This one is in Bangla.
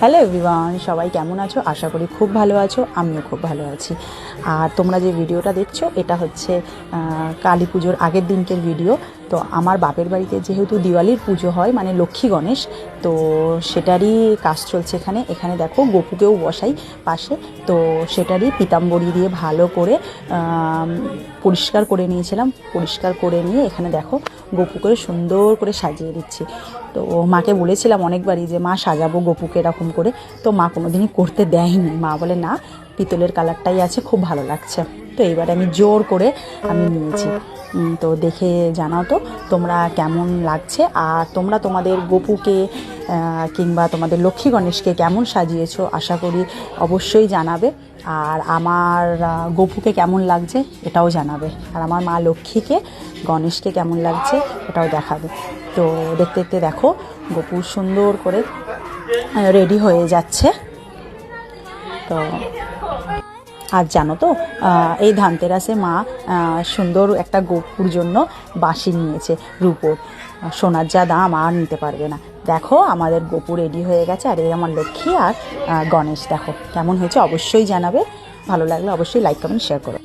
হ্যালো এভরিওয়ান, সবাই কেমন আছো? আশা করি খুব ভালো আছো, আমিও খুব ভালো আছি। আর তোমরা যে ভিডিওটা দেখছ, এটা হচ্ছে কালী পুজোর আগের দিনকের ভিডিও। তো আমার বাপের বাড়িতে যেহেতু দিওয়ালির পুজো হয় মানে লক্ষ্মী গণেশ, তো সেটারই কাজ চলছে এখানে। এখানে দেখো গপুকেও বসাই পাশে, তো সেটারই পিতাম্বরী দিয়ে ভালো করে পরিষ্কার করে নিয়েছিলাম। পরিষ্কার করে নিয়ে এখানে দেখো গপু করে সুন্দর করে সাজিয়ে দিচ্ছি। তো মাকে বলেছিলাম অনেকবারই যে, মা, সাজাবো গপুকে এরকম করে। তো মা কোনোদিনই করতে দেয়নি। মা বলে, না, পিতলের কালারটাই আছে, খুব ভালো লাগছে। তো এইবার আমি জোর করে আমি নিয়েছি। তো দেখে জানাও তো তোমরা কেমন লাগছে আর তোমরা তোমাদের গপুকে কিংবা তোমাদের লক্ষ্মী গণেশকে কেমন সাজিয়েছো আশা করি অবশ্যই জানাবে। আর আমার গপুকে কেমন লাগছে এটাও জানাবে। আর আমার মা লক্ষ্মীকে, গণেশকে কেমন লাগছে এটাও দেখাবে। তো দেখতে দেখতে দেখো, গপু সুন্দর করে রেডি হয়ে যাচ্ছে। তো আর জানো তো এই ধানতেরাসে মা সুন্দর একটা গোপুর জন্য বাঁশি নিয়েছে রূপোর। সোনার যা দাম আর নিতে পারবে না। দেখো, আমাদের গোপু রেডি হয়ে গেছে, আর এই আমার লক্ষ্মী আর গণেশ। দেখো, কেমন হয়েছে অবশ্যই জানাবে। ভালো লাগলে অবশ্যই লাইক কমেন্ট শেয়ার করো।